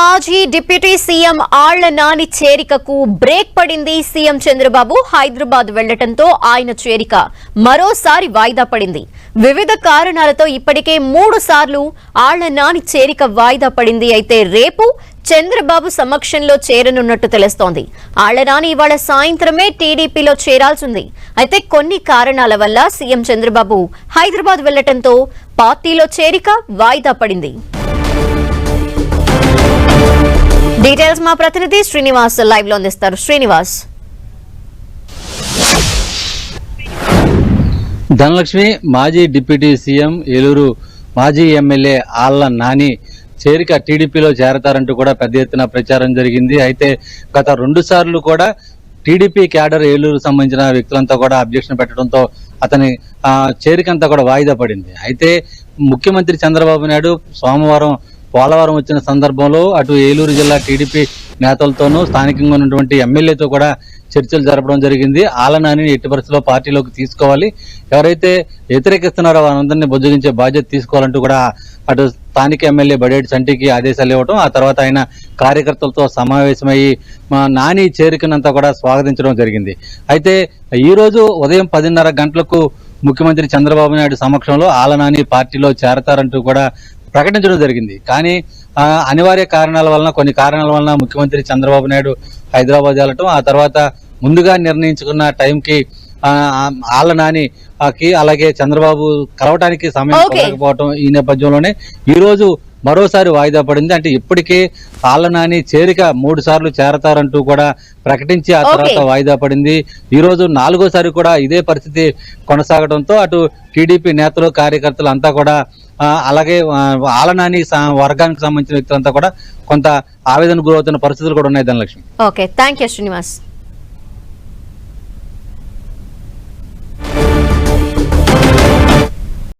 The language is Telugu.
మాజీ డిప్యూటీ సీఎం ఆళ్ళ నాని చేరికకు బ్రేక్ పడింది సీఎం చంద్రబాబు. హైదరాబాద్ వెళ్ళటంతో ఆయన చేరిక మరోసారి వాయిదా పడింది. వివిధ కారణాలతో ఇప్పటికే మూడు సార్లు ఆళ్ళ నాని చేరిక వాయిదా పడింది. అయితే రేపు చంద్రబాబు సమక్షంలో చేరనున్నట్టు తెలుస్తోంది. ఆళ్ళ నాని ఇవాళ సాయంత్రమే టీడీపీలో చేరాల్సింది. అయితే కొన్ని కారణాల వల్ల సీఎం చంద్రబాబు హైదరాబాద్ వెళ్ళటంతో పార్టీలో చేరిక వాయిదా పడింది. డీటెయిల్స్ మా ప్రతినిధి శ్రీనివాస్ లైవ్లో అందిస్తారు. శ్రీనివాస్. ధనలక్ష్మి మాజీ డిప్యూటీ సీఎం ఏలూరు మాజీ ఎమ్మెల్యే ఆళ్ళ నాని చేరిక టీడీపీలో చేరతారంటూ కూడా పెద్ద ఎత్తున ప్రచారం జరిగింది. అయితే గత రెండు సార్లు కూడా టీడీపీ క్యాడర్ ఏలూరు సంబంధించిన వ్యక్తులంతా కూడా అబ్జెక్షన్ పెట్టడంతో అతని ఆ, చేరికంతా కూడా వాయిదా పడింది. అయితే ముఖ్యమంత్రి చంద్రబాబు నాయుడు సోమవారం పోలవరం వచ్చిన సందర్భంలో అటు ఏలూరు జిల్లా టీడీపీ నేతలతోనూ స్థానికంగా ఉన్నటువంటి ఎమ్మెల్యేతో కూడా చర్చలు జరపడం జరిగింది. ఆలనాని ఎట్టి పరిస్థితుల్లో పార్టీలోకి తీసుకోవాలి. ఎవరైతే వ్యతిరేకిస్తున్నారో వారందరినీ బుజ్జగించే బాధ్యత తీసుకోవాలంటూ కూడా అటు స్థానిక ఎమ్మెల్యే బడేటి చంటికి ఆదేశాలు ఇవ్వడం ఆ తర్వాత ఆయన కార్యకర్తలతో సమావేశమయ్యి మా నాని చేరికనంతా కూడా స్వాగతించడం జరిగింది. అయితే ఈరోజు ఉదయం పదిన్నర గంటలకు ముఖ్యమంత్రి చంద్రబాబు నాయుడు సమక్షంలో ఆలనాని పార్టీలో చేరతారంటూ కూడా ప్రకటించడం జరిగింది కానీ అనివార్య కారణాల వలన కొన్ని కారణాల వలన ముఖ్యమంత్రి చంద్రబాబు నాయుడు హైదరాబాద్ వెళ్ళటం ఆ తర్వాత ముందుగా నిర్ణయించుకున్న టైంకి ఆళ్ళ నాని ఆ, కి అలాగే చంద్రబాబు కలవటానికి సమయం. కుదరకపోవటం ఈ నేపథ్యంలోనే ఈ రోజు మరోసారి వాయిదా పడింది అంటే ఇప్పటికే ఆళ్ళ నాని చేరిక మూడు సార్లు చేరతారంటూ కూడా ప్రకటించి ఆ తర్వాత. వాయిదా పడింది ఈ రోజు నాలుగోసారి కూడా ఇదే పరిస్థితి కొనసాగడంతో అటు టీడీపీ నేతలు కార్యకర్తలు అంతా కూడా అలాగే ఆలనాని వర్గానికి సంబంధించిన వ్యక్తులంతా కూడా కొంత ఆవేదన గురవుతున్న పరిస్థితులు కూడా ఉన్నాయి Dhanalakshmi. Okay thank you Srinivas.